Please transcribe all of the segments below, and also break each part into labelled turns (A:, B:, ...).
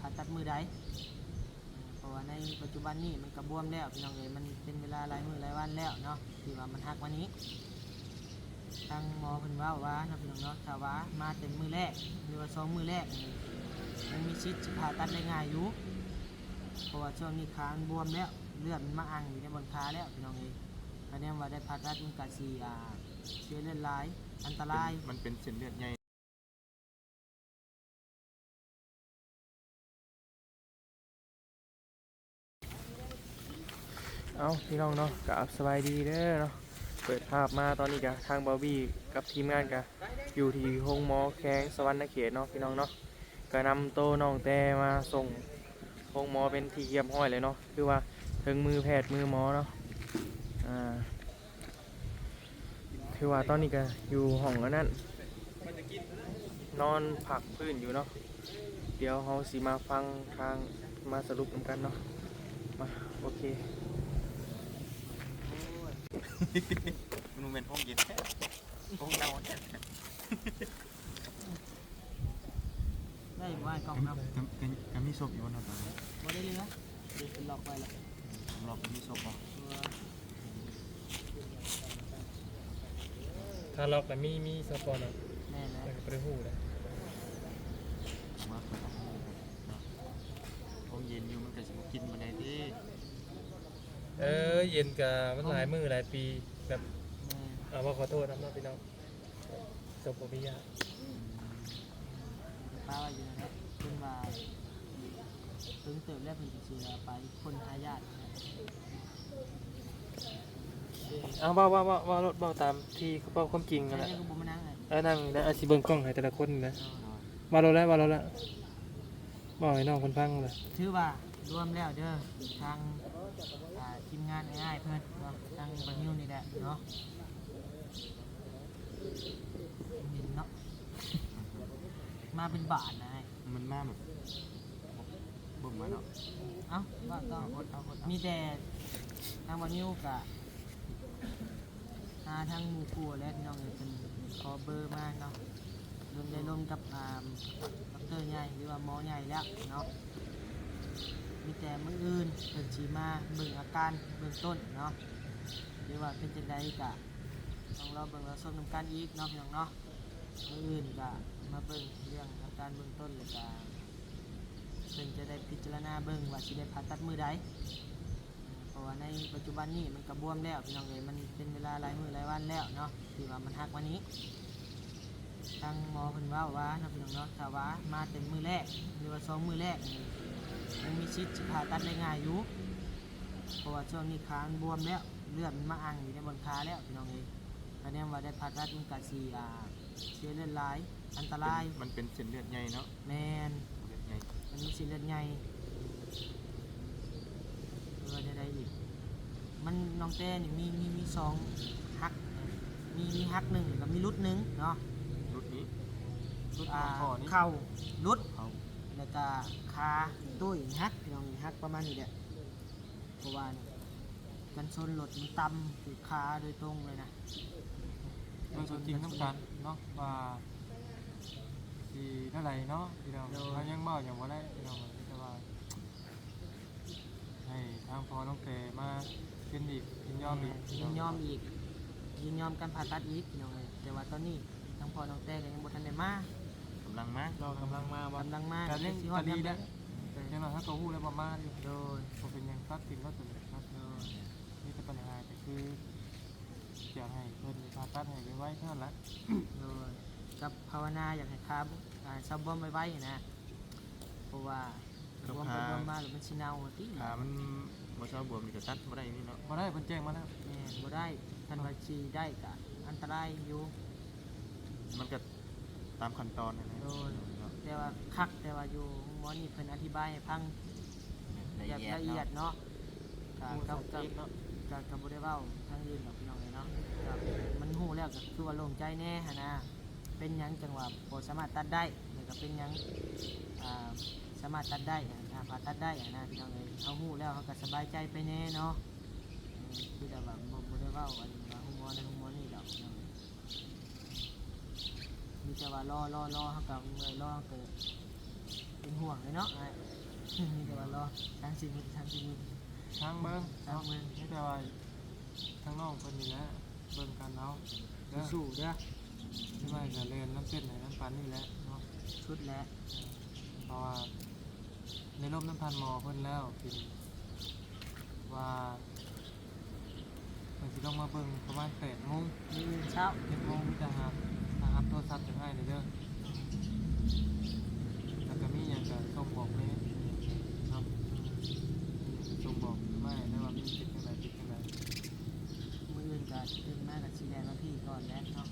A: ผ่าตัดมือใดเพราะว่าในปัจจุบันนี้มันกระบวมแล้วพี่น้องเอ๋ยมันเป็นเวลาหลายมือหลายวันแล้วเนาะที่ว่ามันหักวันนี้ทางหมอเพิ่นว่าว่านะพี่น้องเนาะถ้าว่ามาเต็มมือแรกหรือว่าสองมือแรกมันมีชิดจะผ่าตัดได้ง่ายอยู่เพราะว่าช่วงนี้ขามันบวมแล้วเลือดมันมาอังอยู่ในบนขาแล้วพี่น้องเอ๋ยอันนี้ว่าได้ผ่าตัดมันก็สิอ่าเสียเลือดหลายอันตราย
B: มันเป็นเส้นเลือดใหญ่
C: เอาพี่น้องเนาะกับสบายดีเด้อเนาะเปิดภาพมาตอนนี้กะทางบอบบี้กับทีมงานกะอยู่ที่โรงหมอแข้งสวรรณเขตเนาะพี่น้องเนาะก็นำโตน้องแต่มาส่งโรงหมอเป็นที่เยี่ยมห้อยเลยเนาะคือว่าถึงมือแพทย์มือหมอเนาะอ่าคือว่าตอนนี้ก็อยู่ห้องนนั้นนอนผักพื้นอยู่เนาะเดี๋ยวเราสิมาฟังทางมาสรุปกันเนาะมาโอเค
B: มันเป็นห้องเย็นแท้ห้องเน่าแท้
A: ได้ว่ากล่องเนาะ
B: ก็ก็ก็มีศพอยู่บนนั้นตอนนี้
A: บ่ได้เรือเดี๋ยวเป็นหลอกไปละ
B: หรับมีศพบ่
A: ตัว
C: ถ้าล็อกแต่มีมีสปอนอะ
A: แม่แล้ว
C: แต่ก็บ่ไปหูเลย
B: มาเป็นห้องเย็นเนาะห้องเย็นอยู่มันก็สิบ่กินบ่ได้ เด้
C: เออเย็นกับมันหลายมือหลายปีแบบ
A: แม่
C: เอาว่าขอโทษนะพี่น้องจบปริญญา
A: ป้าว่าอยู่นั่นแหละเพิ่นว่าถึงเติบแล้วเพิ่นสิเสียไปคนหายาท
C: เอาว่าว่าว่าว่ารถเบาตามที่เขาเบาความจริง
A: ใช่
C: กันแหละ
A: แล้วก็บ่มานั่งเลย
C: เออนั่งนะอาชีเบิ่งกล้องให้แต่ละคนนะว่ารถแล้วว่ารถแล้วบอกให้น้องคนฟังเลย
A: ถือว่ารวมแล้วเด้อทางอ่า ทีมงานง่ายๆเพิ่นเนาะทางบังนิวนี่แหละเนาะเห็นเนาะ มาเป็นบาทนะไอ้
B: มันมาแบบบ่มมาเนาะ
A: เอ้าว่าก็มีแต่ทางบังนิวกับหาทางหมู่ครัวและพี่น้องเอ้ยเป็นขอเบอร์มาเนาะรวมได้รวมกับอ่าดอกเตอร์ใหญ่หรือว่าหมอใหญ่แล้วเนาะ มีแต่มืออื่นเพิ่นสีมาเบิ่งอาการเบื้องต้นเนาะหรือว่าเป็นจังไดกะต้องเราเบิ่งเราส้มน้ำกันอีกเนาะพี่น้องเนาะมืออื่นกะมาเบิ่งเรื่องอาการเบื้องต้นเลยกะเพิ่นจะได้พิจารณาเบิ่งว่าสิได้ผ่าตัดมือใดเพราะว่าในปัจจุบันนี้มันกระบวมแล้วพี่น้องเอ้ยมันเป็นเวลาหลายมือหลายวันแล้วเนาะที่ว่ามันหักวันนี้ทางหมอเพิ่นว่าว่านะพี่น้องเนาะถ้าว่ามาเต็มมือแรกหรือว่าสองมือแรก นี่มันมีชิดจะผ่าตัดได้ง่ายอยู่เพราะว่าช่วงนี้ขามันบวมแล้วเลือดมันมาอังอยู่ในบนขาแล้วพี่น้องเอ้ยอันนี้ว่าได้ผ่าตัดมันกะสีอ่าเสียเลือดหลายอันตราย
B: มันเป็นเส้นเลือดใหญ่เนาะ
A: แมน
B: เลือดใหญ่
A: มันมีสีเลือดใหญ่เออได้ได้อีกมันน้องแต้นี่มีมีมีสองฮักมีมีฮักหนึ่งกับมีรุดหนึ่งเนาะ
B: รุดนี้รุด
A: อ่า
B: คอนี้
A: เข่ารุด
B: เขา
A: แล้วก็ขาตุ้ยฮักพี่น้องฮักประมาณนี้แหละเพราะว่านี่กันชนรถมันต่ำคือขาโดยตรงเลยนะ
D: โดยจริงน้ำกันเนาะว่าสีเท่าไหร่เนาะพี่น้องเรายังเมาอย่างว่าได้พี่น้องแต่ว่าให้ทางพอน้องเตมาเป็นอีกยินยอมอีก
A: ยินยอมอีกยินยอมการผ่าตัดอีกพี่น้องเลยแต่ว่าตอนนี้ทั้งพ่อน้องแต่ก็ยังบ่ทันได้มากำ
B: ลังมา
D: เรากำลังมาว่ากำ
A: ลังมา
D: การเล่น
A: สิฮ
D: ค
A: อด
D: ดี
A: ยามใด
D: ได้แต่ยังเราถ้าตัวหู้แล้วประมาณอยู่
A: โดย
D: ผมเป็นยังตัดสินก็สุดครับนี่จะปัญหาก็คืออยากให้เพิ่นผ่าตัดให้ไว้เท่านั้นละ
A: โดยกับภาวนาอยากให้ครับอ่าซับบอมไว้ๆนะเพราะว่าบวมไปบวมมาหรือมันสิเน่าติ
B: ขามันบ่ชอบบวมนี่ก็ตัดบ่ได้นี่เนาะ
D: มาได้เพิ่นแจ้งมาแล้ว
A: แม่นบ่ได้ท่านว่าชีได้ก็อันตรายอยู่
B: มันก็ ตามขั้นตอนนะนะ
A: โดยแต่ว่าคักแต่ว่าอยู่หมอนี่เพิ่นอธิบายให้ฟัง
B: ละ
A: แบบ
B: เอียด
A: ละเอียด
B: เนาะ
A: เนาะก็ก็ก็ก็ก็บ่ได้เว้าทางอื่นหรอกพี่น้องเอ้ยเนาะก็มันฮู้แล้วก็คือว่าโล่งใจแน่หั่นนะเป็นหยังจังว่าบ่สามารถตัดได้แล้วก็เป็นหยังอ่าสามารถตัดได้อ่าผ่าตัดได้หั่นนะพี่น้องเอ้ยเฮาฮู้แล้วเฮาก็สบายใจไปแน่เนาะอืมคือแต่ว่าบ่บ่ได้เว้าอันว่าฮู้หมอนั่นฮู้หมอนี่ดอกพี่น้องเอ้ย มีแต่ว่ารอรอรอเฮาก็เมื่อยรอเฮาก็เป็นห่วงเลยเนาะอ้ายมีแต่ว่ารอทางชีวิตทางชีวิต
D: ทางเบิ่ง
A: ทาง
D: เนาะ
A: เมือง
D: นี่แต่ว่าทางน้องเพิ่นนี่แหละเบิ่งกันเอาเด้อ
A: สู้ๆเด้อ
D: ที่ว่าจะเล่นน้ำเส้นไหนน้ำปันนี่แหละเนาะ
A: ชุดแล้ว
D: เพราะว่าในร่มน้ำพันหมอเพิ่นแล้วเป็นว่าเพิ่นสิต้องมาเบิ่งประมาณ8โมง
A: มื้ออื่นเช้า
D: 7โมงมีแต่หาหารับ โทรศัพท์จากให้เลยเด้อแล้วก็มีหยังก็ส่งบอกแม่เนาะส่งบอกไม่ได้ว่ามีติดจังไดติดจังได
A: มื้ออื่นก็ตื่นมากับสีแดงมาพี่ก่อนแล้วเนาะ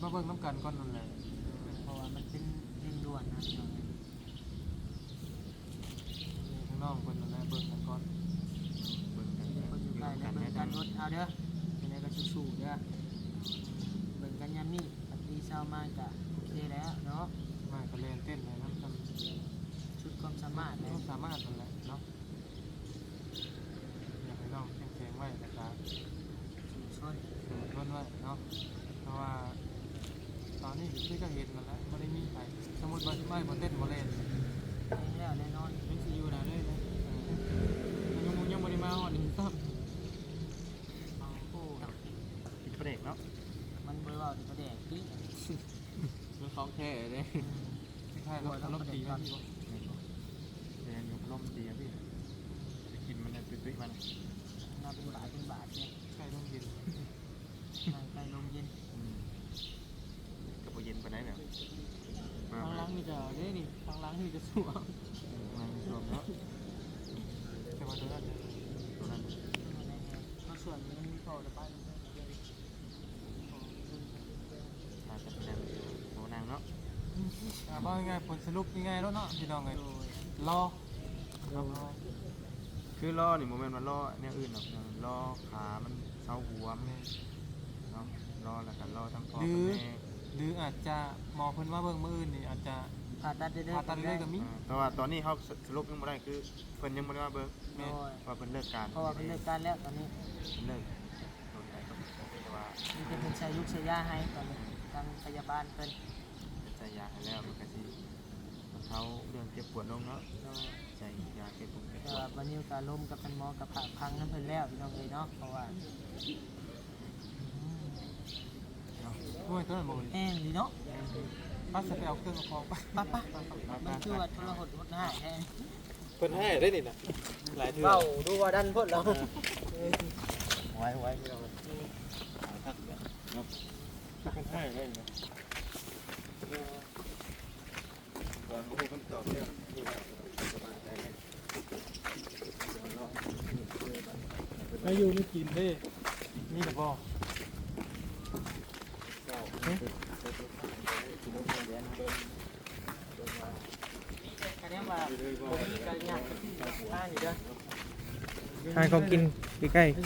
D: มาเบิ่งน้ำกันก่อนนั่นแหละ
A: เพราะว่ามันเป็นเร่งด่วนนะพี่น้องเอ้ย
D: นี่ข้างนอกเพิ่นนั่นแหละเบิ่งกันก่อน
B: เบิ่งกัน
A: มีแต่คนอยู่ใกล้แล้วเบิ่งกันรถเอาเด้อยังไงก็สู้ๆเด้อเบิ่งกันยามนี้ปฏิเช้ามากก็โอเคแล้วเนาะ
D: มาก็เล่นเต้นไปน้ำกัน
A: ชุดความสามารถ
D: ต้
A: แล้
D: อ
A: ว
D: งสามารถนั่นแหละเนาะอยากให้น้องเข้มแข็งไว้นะครับ
A: ชน
D: อดทนไว้เนาะเพราะว่าตอนนี้คือก็เห็นมันแล้วไม่ได้มีใครสมมติว่าไม่บนเต้นบนเล่น
A: เองแล้วแน่นอน
D: ยังซีอยู่นะเลยนะยังมุยังบริมาหอดนี่ซ้
A: เอาโอ้
B: กินเบรกเนาะ
A: มันเบอร์ว่าที่ประเด็กที่ำ
D: มันของแท้เลยใช่เราเราตีกันที่
B: นี่บ่เรียนอยู่ลมดีอะพี่จะกินมันเนี่ยตุ้ยๆมัน
A: น่าเป็นบาทเป็นบาทเนี่ย
D: ใช่ต้องกิน
A: นั่งใกล้ลมเย็น
B: อืมก็บ่เย็นปานใดเนี่ยมา
D: ทาง
B: มา
D: ล้างนี่จะเด้นี่ทางล้างนี่จะสวม
B: มาช่วงเนาะ
D: แต่ว่าตัวนั้น
B: ตัวนั้น
A: เขาส่วนมันมีพอระบาย
B: มาจะเป็นโหนางเนาะ
D: อ่าบอกง่ายๆผลสรุปง่ายๆแล้วเนาะพี่น้องเลยรอครับรอ
B: คือล้อนี่โมเมนต์มันล้อเนี่ยอื่นหรอกนะล้อขามันเสาหัวมันเนาะล้อแล้วก็ล้อทั้งพ่อทั้งแม่
D: หรืออาจจะหมอเพิ่นว่าเบิ่งมื้ออื่นนี่อาจจะ
A: ผ่าตัดได้เลย
D: ผ่าตัดเลยก็มี
B: อ่าแต่ว่าตอนนี้เขาสรุปยังไม่ได้คือเพิ่นยังไม่ได้มาเบิ่ง
A: โดย
B: ว่าเพิ่นเลิกการ
A: เพราะว่าเป็นเลิกการแล้วตอนนี้
B: เพิ่นเลิกโดนไหนก็แต่ว่า
A: มีแต่เป็นชายยุคชายาให้ตอนนี้ทางพยาบาลเป็น
B: เป็น ใจยาให้แล้วมันก็สิมันเขาเรื่องเจ็บปวดลงเนาะ
A: โดย
B: ใจยาเจ็บปวดเจ็บป
A: แต่
B: ว
A: ว่า
B: ด
A: วันนี้การล้มกับเป็นหมอกับผ่าพังน้ำเพิ่นแล้วพี่น้องเลยเนาะเพราะว่า
D: โอ้ยตัวนั้นบ่
A: แห้งดีเนาะ
D: ป้าจะไปเอาเครื่องเอาของไป
A: ปั๊บปั๊บมันคือว่าทรหดหดง่ายแท้
D: เพิ่นให้ได้นี่นะหลายเทื่อ
A: เบ้าดูว่าดันพ่นเรา
B: ไว้ไว้ที่เรา
D: เพิ่นให้ได้นะ มาอยู่ไม่กินเด้นี่แต่บ่
A: อันนี้ว่าผมมีการยากบ้านอยู่เด้อ
C: ทานของกินใกล้
D: ใ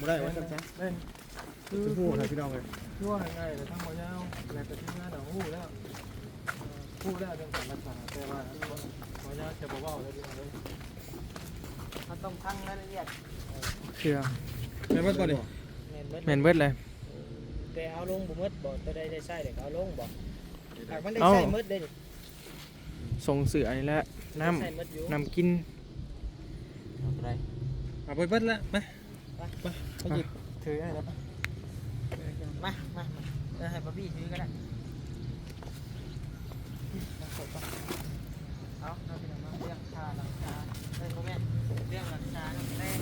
D: ห้ยังไปซื้อกินอย่างนี้
B: การผ่าตัดจะเข้ากันหูแล้วเนาะจะเข้าจะเข้าสรุปยังไม่ได้ไว้สักแป๊
D: เล่นคือ
B: หูนะพี่น้องเลย
D: ยั่วง่ายๆเลยทั้งหมดยาวแล้วก็ที่งานเอาหู้แล้วหู้แล้เรื่งการรักษาแต่ว่าหมอยาจะบอกว่าอะไรดีเลย
A: มันต้องพังรายละเอียด
C: เชื่อ
D: แม่นก่อนดิ
A: แม่นเบิด
C: แม่นเบิดเลย
A: แต่เอาลงบ่หมดบ่ตัวใดได้ใช้แต่เอาลงบ่หากมันได้
C: เอ้า
A: ใช้หมดเด้นี่
C: ส่งเสืออันนี้แหละน้
A: ใช้หมดอยู่ำ
C: น้ำกิน
B: เอาไป
D: เอาไปเบิ้ลละมาไป ไปหยิบถือให้แล้ว
A: มามามาเออให้บ๊อบบี้ถือก็ได้เอาเอาไปเอาเรื่องค่าหลังคาเอ้ยบ่แม่นเรื่องหลังคาน้ำแรง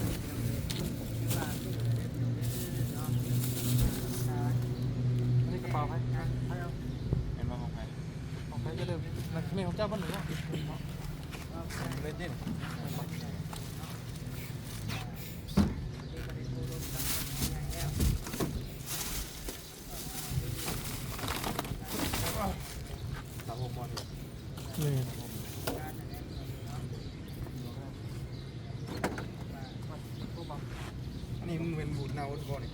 A: คือว่าคือเนาะอ่า
D: อันนี้กระเป๋าไหม
A: อะเอาเอา
B: เป็นว่าของใคร
D: ของใครจะเดิมมันไม่ของเจ้าบ้านหนึ่งเนาะ
A: เอา
D: เล่นเด่น
B: สามหกบอลเลย
C: แม่น
B: อันนี้มึงเป็นบูดเนาบอลนี่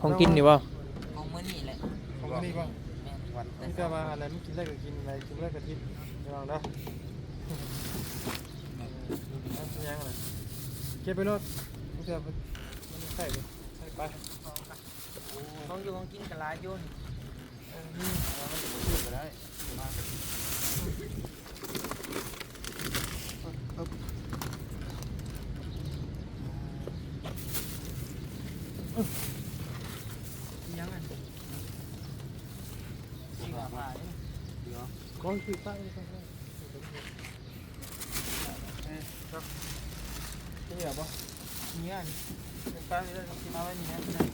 C: ของกินนี่บ่
A: ของมื้อนี้แหละ
D: ของนี่ป่ะ
A: แม่น
B: วัน
D: นี่จะมาอะไรไม่กินได้ก็กินอะไรกินได้ก็กินระวังนะ
E: อันเป็นยังไงเก็บไปรถมันจะมันใส่ไปใส่ไป
A: ของอยู่ของกินกับหลายอยุ่น
E: เออนี่เอามันจะขึ้นไปได้มา
A: ยังไงจริงอะว่าเอ้ย
E: ก้อนคือตั้งตั้งตั้งนี่เหรอปะ
A: เนี่ยนี่เป็นป้าเลยที่มาไว้นี่นะที่นั่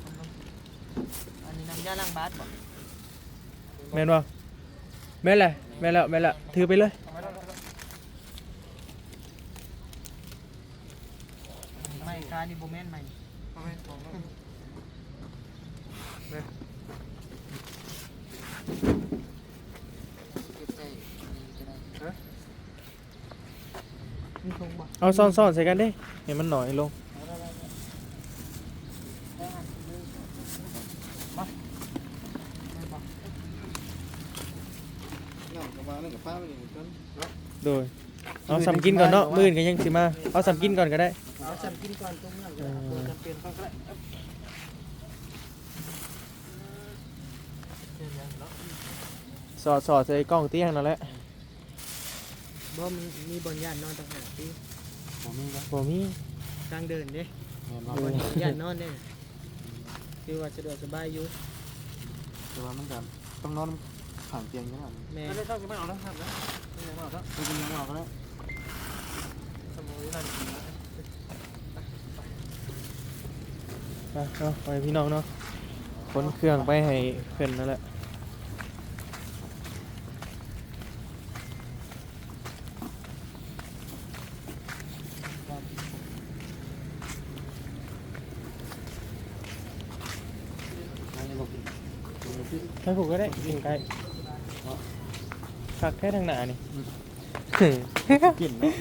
A: น มีทงบ่
C: เอาซ่อนๆใส่กันเด้ให้มันหน่อยลง
A: ได้หันเลยมาได้บ่
B: น้ำกระบานั่นกับป้าไปนี่ต้น
C: โดยเอาสำกินก่อนเนาะมื้ออนก็ยังสิมา เอาสำกินก่อนก็ได้
A: เอาจำกินก่อนตรงนั้นเดี๋ยวเอาตัวจำเป็นเขาก็ได้
E: เก็บยังเนาะ
C: สอดสอดใส่กล้องเตี้ยงนั่นแหละ
A: บ่มีมีบนย่านนอนต่างหากที่
B: ผมมีก็
C: บ่มี
A: ทางเดินเด้
B: แม่น
A: บ
B: ว่าน
A: ย่านนอนเด้คือว่าสะดวกสบายอยู่
B: แต่ว่ามันก็ต้องนอนข้างเตียงจังซั่น
A: แม่
E: ไม่ได้ชอบกินไม่เอาแล้วครับนะไม่เอาแล้ว
B: คือเป็นยังออกแล้ว
E: สมุนไพรกินนะ
C: ไปเนาะไปพี่น้องเนาะขนเครื่องไปให้เพิ่นนั่นแหละ ผูกก็ได้กินไก่คักแค่ทางหน้านี่
B: กินเนาะ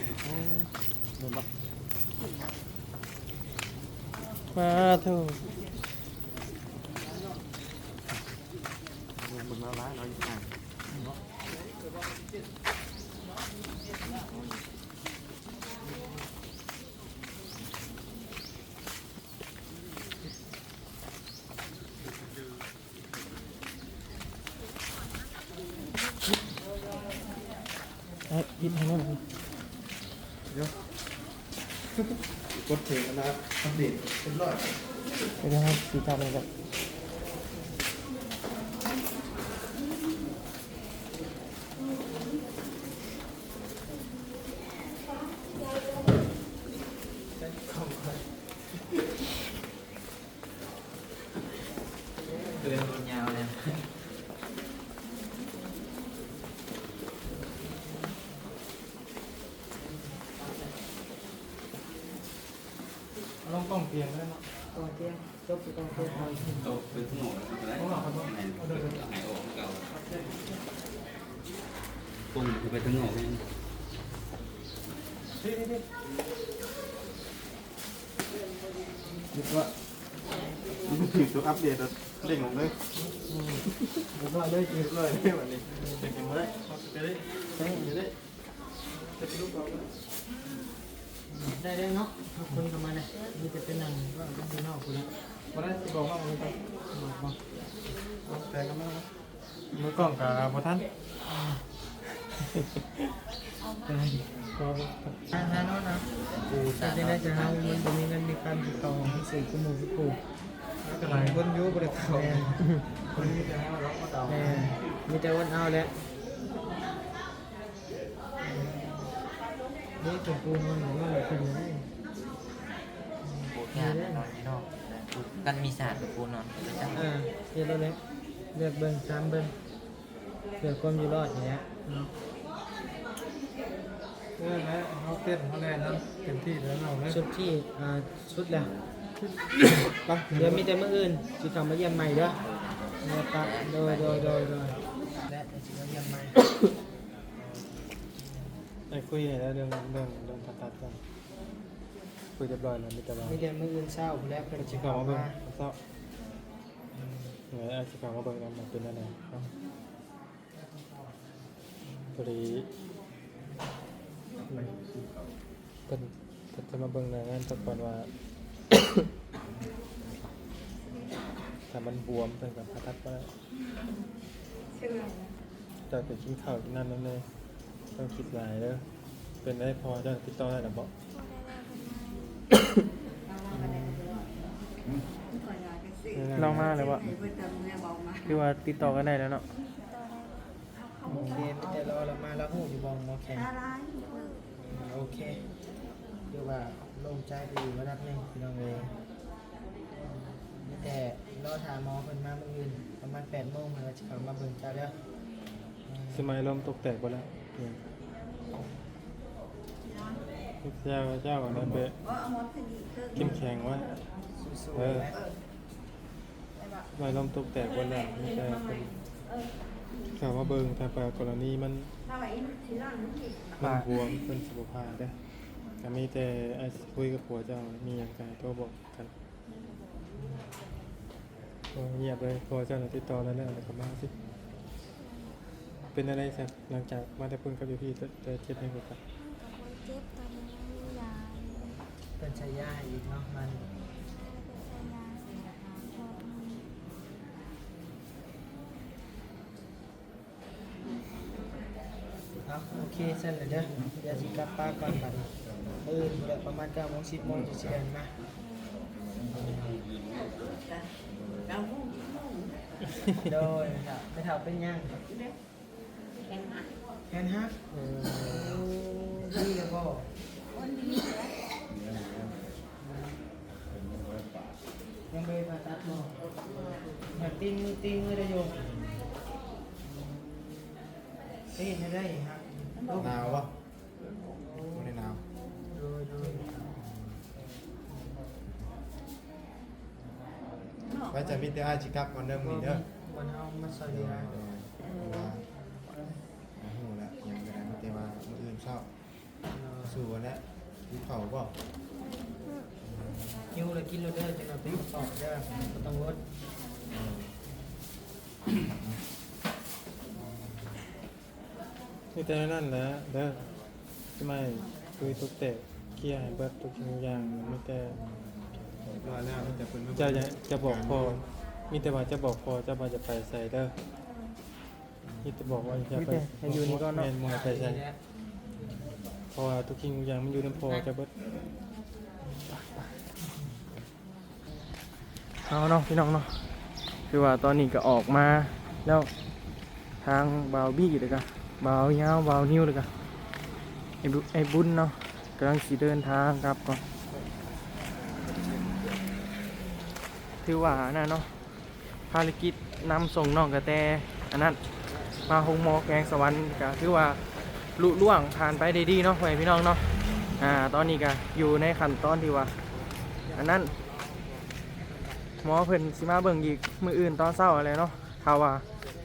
C: มาเถอะ
B: มึงมาล้างเราอยู่ข้าง
C: เอ้ย ยิบให้นั่น
B: กดเพลงนะอัปเดตเป็นร้อย
C: เดี๋ยวให้สีจับเลยครับ
A: เดินบนยาวเลย
E: เอาลงกล้องเตียงก็ได้เนาะ
A: ก่ อนเที่ยงจบก่อนเที่ยงเอา
F: ตกเป็นทุ่งหมูก็ได้
E: เอาหน่อยครับเนาะ
F: แม่นหายออกเก่าปุ้งคือไปถึงหอกเอง
E: นี่นี่นี่
B: นึกว่ามันถึงตัวอัปเดตแล้วเด้งลงเลย
E: เรียบร้อยเลยกิน
B: เรียบร้อยเลยวันนี้
A: บอก
E: แต่กันมามือกล้องกับพอท่าน
A: ก็ทางนั้นนะกูจะได้ได้จะเอามันจะมีเงินมีการติดต่อให้สื่อกูหมู่กู
E: แล้วก็หลายคนอยู่บริษัท
A: แม่
E: คนนี้จะให้เรามาต่อ
A: มีแต่วันเอาแหละนี่เป็นกูมันหรือว่าเป็นยังไง
G: ปูแค่นอนที่นอก กันมีศาสตร์กับปูนอนไปจัง
A: อ่าเรียกเลยเลือกเบิ้งสามเบิ้งเพื่อความอยู่รอดอย่างเงี้ยเนาะ
E: เออแล้วเขาเต้นเขาแลนนั้นเต็มที่แล้วเราเลย
A: ชุดที่อ่าชุดแล้วไปเดี๋ยวมีแต่มื่ออื่นจะกลับมาเยี่ยมใหม่เด้อเดี๋ยวตัดโดยโดยโดยโดยและจะมาเยี่ยมใหม่
E: ไอ้คุยแล้วเรื่องเรื่องเรื่องตัดตัดกัน คุยเรียบร้อยแล้วมีแต่ว่า
A: มีแต่มื่ออื่นเช้าแล้วเพิ่น
E: ชิ
A: จะ
E: ค
A: กลั
E: ก้า
A: บ
E: มาเบิ่ง
A: มา
E: เศร้าเหนื่อยไอ้ชิคก้ามาเบิ่งกันมันเป็นอะไรครับพอดีเป็น
C: จะจะมาเบิ่งหน้างานตะก่อนว่า ถ้ามันบวมเป็นกับพาทัดว่าจะไปกินข้าวกินน้ำนั่นเลยต้องคิดหลายเด้อเป็นได้พอจะติดต่อได้หรือเปล่าลองมาเลยวะคือว่าติดต่อกันได้แล้วเนาะ
A: โอเคไม่แต่รอเรามาแล้วหูอยู่บองหมอแข็งโอเคคือว่าโล่งใจไปอยู่ระดับหนึงพี่น้องเลยแต่รอถามหมอเพิ่นมาเมื่อคืนประมาณ8โมงเราจะเข้ามาเบิ่งเจ้าเด้อ
C: สมัยลมตกแตกไปแล้วเนี่ยเจ้าเจ้าก่อนนะเบะเข้มแข็งไว้เออ สมัยลมตกแตกไปแล้วมีแต่คนข่าวว่าเบิ่งถ้าปรากรณีมันมันบวมเป็นสุขภาพได้อแต่มีแต่ไอ้คุยกับผัวเจ้ามีอย่างไรก็บอกกันโอ้เงียบเลยผัวเจ้าน่ะติดต่อแล้วแล้วก็มาสิเป็นอะไรสักหลังจากมาได้พึ่งกับอยู่พี่จะจะเจ็บยังไงครับ
H: เจ็บตอนนี้ไม่มียา
A: เป็นชายาอีกเนาะมัน
H: เป็นยาพอมี
A: เนาะโอเคเสร็จแล้วเด้อเดี๋ยวสิกลับป้านก่อนบัดนี้มื้ออื่นบ่ได้ประมาณ9โมง10โมงจะสิเดินมาโดยครับไม่เท่าเป็นยังแคนฮักเออดีกับพ่อยังไม่ผ่าตัดหมอแบบติ้งติ้งเลยได้โยมได้เห็นได้ครับ
B: หนาวปะไม่ได้หนาว
A: โดยโดย
B: ไว้จะมีแต่อาชิกับวันเดิมนี่เด้อ
A: วันเฮามาสวัสดีนะ
B: ว่าโอ้โหละยังไม่ได้มีแต่ว่ามื้ออื่นเช้าสู่วันแล้วกินข้าวบ่
A: หิวเลยกินเลยเด้อจะนอนเป็นปอกเด้อบ่ต้องลด
C: นี่แต่นั่นแหละเด้อทำไมคุยตุกแตกเคลียร์ให้เบิดทุกสิ่งทุกอย่างมีแต่
B: รอแล้วมีแต่เพิ่นมา
C: เจ้าจะจะบอกพอมีแต่ว่าจะบอกพอเจ้าว่าจะไปใส่เด้อมีแต่บอกว่าจะไปให้อยู่นี่ก็เนาะมวยไปใส่เพราะว่าทุกสิ่งทุกอย่างมันอยู่ในพอจะเบิดเอาเนาะพี่น้องเนาะคือว่าตอนนี้ก็ออกมาแล้วทางบาวบี้เลยกัน บาวยาวบานิ้วเลยกันไอ้บุไอ้บุญเนาะกำลังสีเดินทางกลับก่อนถือว่าน่ะเนาะภารกิจนำส่งน้องกระแตอันนั้นมาหงหมอแกงสวรรค์ก็ถือว่าลุล่วงผ่านไปได้ดีเนาะพ่อแม่พี่น้องเนาะอ่าตอนนี้ก็อยู่ในขั้นตอนที่ว่า อันนั้นหมอเพิ่นสิมาเบิ่งอีกมืออื่นตอนเช้าอะไรเนาะถ้าว่า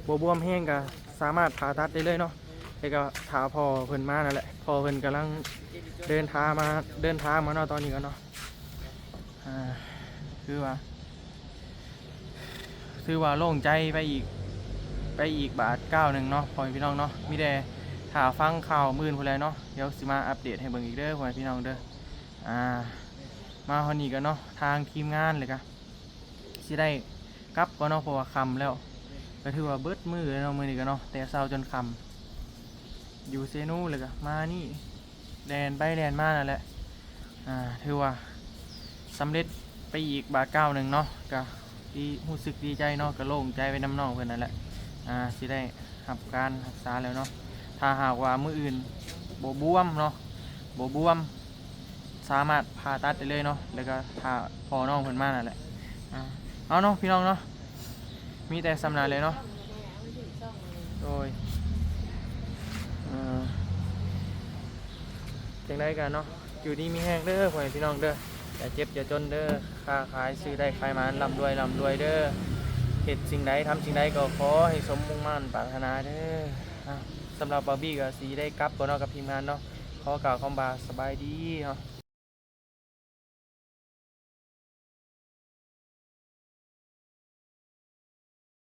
C: บวบวมแห้งก็ สามารถผ่าตัดได้เลยเนาะแล้วก็ถาพอเพิ่นมานั่นแหละ พอเพิ่นกำลังเดินทางมาเดินทางมาเนาะตอนนี้ก็เนาะอ่าคือว่าถือว่าโล่งใจไปอีกไปอีกบาทเก้าหนึ่งเนาะพ่อพี่น้องเนาะมีแต่ถ้าฟังข่าวมื่นพู้นแลเนาะเดี๋ยวสิมาอัปเดตให้เบิ่งอีกเด้อพ่อพี่น้องเด้ออ่ามาฮอนี้กันเนาะทางทีมงานเลยกะสิได้กลับก็เนาะเพราะว่าคำแล้ว ก็ถือว่าเบิดมือแล้วเนาะมือนี้กันเนาะแต่เช้าจนค่ำอยู่เซนูเลยกะมานี่แลนไปแลนมานั่นแหละอ่าถือว่าสำเร็จไปอีกบาทเก้าหนึ่งเนาะกะดีรู้สึกดีใจเนาะก็โล่งใจไปน้ำนองเพื่อนนั่นแหละอ่าสิได้รับการรักษาแล้วเนาะถ้าหากว่ามืออื่นโบบวมเนาะโบบวม สามารถผ่าตัดได้เลยเนาะแล้วก็ผ่าพอน้องเพื่อนมานั่นแหละอ่าเอาเนาะพี่น้องเนาะ มีแต่สำนาเลยเนาะโดยอ่าจังได้กันเนาะอยู่ดีมีแห้งเด้อพ่อพี่น้องเด้ออย่าเจ็บอย่าจนเด้อค้าขายซื้อได้ขายมันร่ำรวยร่ำรวยเด้อเหตุสิ่งใดทำสิ่งใดก็ขอให้สมมุ่งมั่นปรารถนาเด้อสำหรับบาร์บี้กับสีได้กลับก่อนเนาะกับทีมงานเนาะขอกล่าวคำบาสบายดีเนาะ